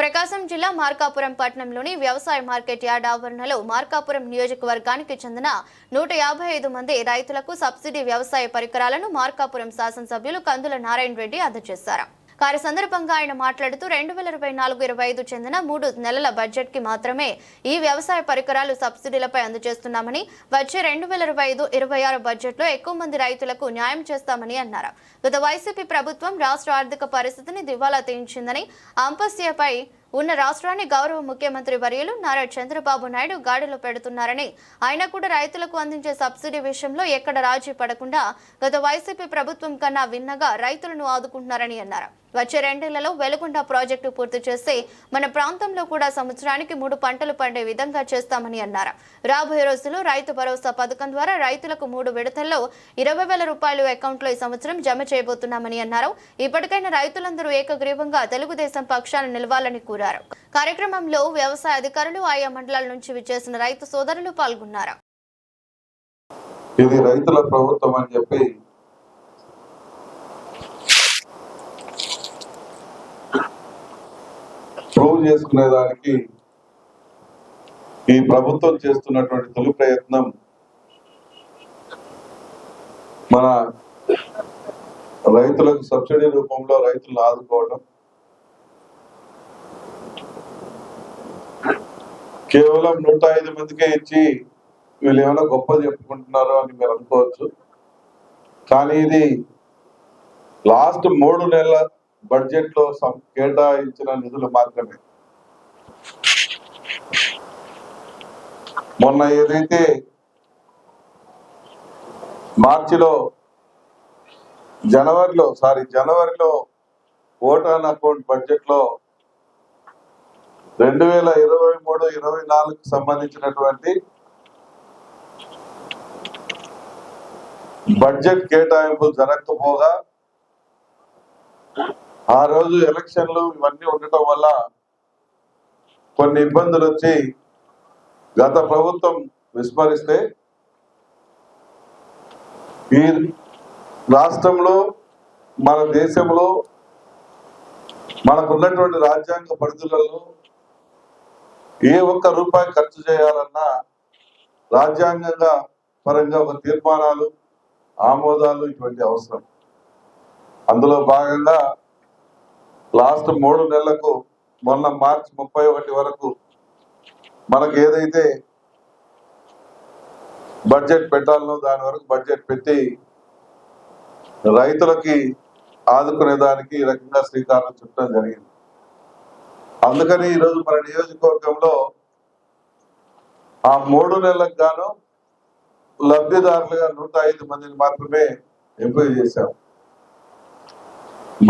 ప్రకాశం జిల్లా మార్కాపురం పట్టణంలోని వ్యవసాయ మార్కెట్ యార్డ్ ఆవరణలో మార్కాపురం నియోజకవర్గానికి చెందిన నూట యాభై ఐదు మంది రైతులకు సబ్సిడీ వ్యవసాయ పరికరాలను మార్కాపురం శాసనసభ్యులు కందుల నారాయణ రెడ్డి అందజేశారు. కార్య సందర్భంగా ఆయన మాట్లాడుతూ రెండు వేల ఇరవై నాలుగు ఇరవై ఐదు చెందిన మూడు నెలల బడ్జెట్కి మాత్రమే ఈ వ్యవసాయ పరికరాలు సబ్సిడీలపై అందజేస్తున్నామని వచ్చే రెండు వేల ఇరవై ఐదు ఇరవై ఆరు బడ్జెట్లో ఎక్కువ మంది రైతులకు న్యాయం చేస్తామని అన్నారు. గత వైసీపీ ప్రభుత్వం రాష్ట్ర ఆర్థిక పరిస్థితిని దివాలా తీయించిందని అంపస్యపై ఉన్న రాష్ట్రాన్ని గౌరవ ముఖ్యమంత్రి వర్యులు నారా చంద్రబాబు నాయుడు గాడిలో పెడుతున్నారని. ఆయన కూడా రైతులకు అందించే సబ్సిడీ విషయంలో ఎక్కడ రాజీ పడకుండా గత వైసీపీ ప్రభుత్వం కన్నా విన్నగా రైతులను ఆదుకుంటున్నారని అన్నారు. వచ్చే రెండేళ్ళలో వెలుగొండ ప్రాజెక్టు పూర్తి చేసి మన ప్రాంతంలో కూడా సంవత్సరానికి మూడు పంటలు పండే విధంగా చేస్తామని అన్నారు. రాబోయే రోజుల్లో రైతు భరోసా పథకం ద్వారా రైతులకు మూడు విడతల్లో ఇరవై వేల రూపాయలు అకౌంట్లో ఈ సంవత్సరం జమ చేయబోతున్నామని అన్నారు. ఇప్పటికైనా రైతులందరూ ఏకగ్రీవంగా తెలుగుదేశం పక్షాన నిలవాలని కోరారు కార్యక్రమంలో వ్యవసాయ అధికారులు ఆయా మండలాల నుంచి విచ్చేసిన రైతు సోదరులు పాల్గొన్నారు. ఇది రైతుల ప్రభుత్వం అని చెప్పి ప్రూవ్ చేసుకునేదానికి ఈ ప్రభుత్వం చేస్తున్నటువంటి తొలి ప్రయత్నం మన రైతులకు సబ్సిడీ రూపంలో రైతులను ఆదుకోవడం కేవలం నూట ఐదు మందికే ఇచ్చి వీళ్ళు ఏమైనా గొప్ప చెప్పుకుంటున్నారు అని మీరు అనుకోవచ్చు. కానీ ఇది లాస్ట్ మూడు నెలల బడ్జెట్లో సం- కేటాయించిన నిధులు మాత్రమే. మొన్న ఏదైతే మార్చిలో జనవరిలో సారీ జనవరిలో ఓటాన్ అకౌంట్ బడ్జెట్లో రెండు వేల ఇరవై మూడు ఇరవై నాలుగు సంబంధించినటువంటి బడ్జెట్ కేటాయింపులు జరగకపోగా ఆ రోజు ఎలక్షన్లు ఇవన్నీ ఉండటం వల్ల కొన్ని ఇబ్బందులు వచ్చి గత ప్రభుత్వం విస్మరిస్తే ఈ రాష్ట్రంలో మన దేశంలో మనకున్నటువంటి రాజ్యాంగ పరిధులలో ఏ ఒక్క రూపాయి ఖర్చు చేయాలన్నా రాజ్యాంగంగా పరంగా ఒక తీర్మానాలు ఆమోదాలు ఇటువంటి అవసరం. అందులో భాగంగా లాస్ట్ మూడు నెలలకు మొన్న మార్చి ముప్పై ఒకటి వరకు మనకు ఏదైతే బడ్జెట్ పెట్టాలనో దాని వరకు బడ్జెట్ పెట్టి రైతులకి ఆదుకునే దానికి ఈ రకంగా శ్రీకారం చుట్టడం జరిగింది. అందుకని ఈరోజు మన నియోజకవర్గంలో ఆ మూడు నెలలకు గాను లబ్ధిదారులుగా నూట ఐదు మందిని మాత్రమే ఎంపిక చేశాం.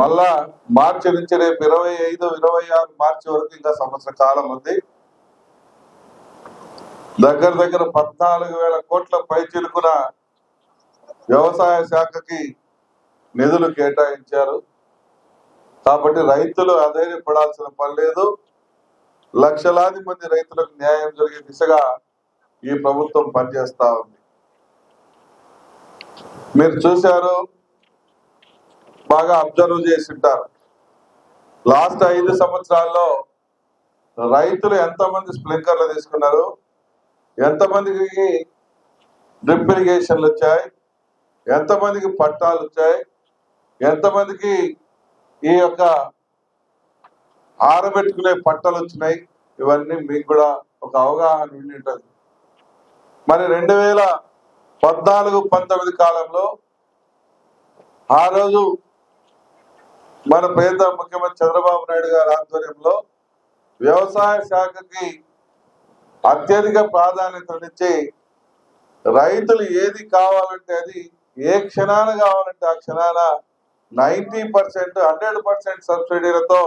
మళ్ళా మార్చి నుంచి రేపు ఇరవై ఐదు ఇరవై ఆరు మార్చి వరకు ఇంకా సంవత్సర కాలం ఉంది. దగ్గర దగ్గర పద్నాలుగు వేల కోట్ల పైచిలుకున వ్యవసాయ శాఖకి నిధులు కేటాయించారు. కాబట్టి రైతులు అధైర్యపడాల్సిన పని లేదు. లక్షలాది మంది రైతులకు న్యాయం జరిగే దిశగా ఈ ప్రభుత్వం పనిచేస్తా ఉంది. మీరు చూశారు బాగా అబ్జర్వ్ చేసి ఉంటారు. లాస్ట్ ఐదు సంవత్సరాల్లో రైతులు ఎంతమంది స్ప్రింక్లర్లు తీసుకున్నారు? ఎంతమందికి డ్రిప్ ఇరిగేషన్లు వచ్చాయి? ఎంతమందికి పట్టాలు వచ్చాయి? ఎంతమందికి ఈ యొక్క ఆరబెట్టుకునే పట్టలు వచ్చినాయి. ఇవన్నీ మీకు కూడా ఒక అవగాహన ఉండి ఉంటుంది మరి రెండు వేల పద్నాలుగు పంతొమ్మిది కాలంలో ఆ రోజు మన పేద ముఖ్యమంత్రి చంద్రబాబు నాయుడు గారి ఆధ్వర్యంలో వ్యవసాయ శాఖకి అత్యధిక ప్రాధాన్యతనిచ్చి రైతులు ఏది కావాలంటే అది ఏ క్షణాన కావాలంటే ఆ క్షణాన నైంటీ పర్సెంట్ హండ్రెడ్ పర్సెంట్ సబ్సిడీలతో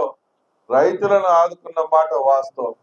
రైతులను ఆదుకున్న మాట వాస్తవం.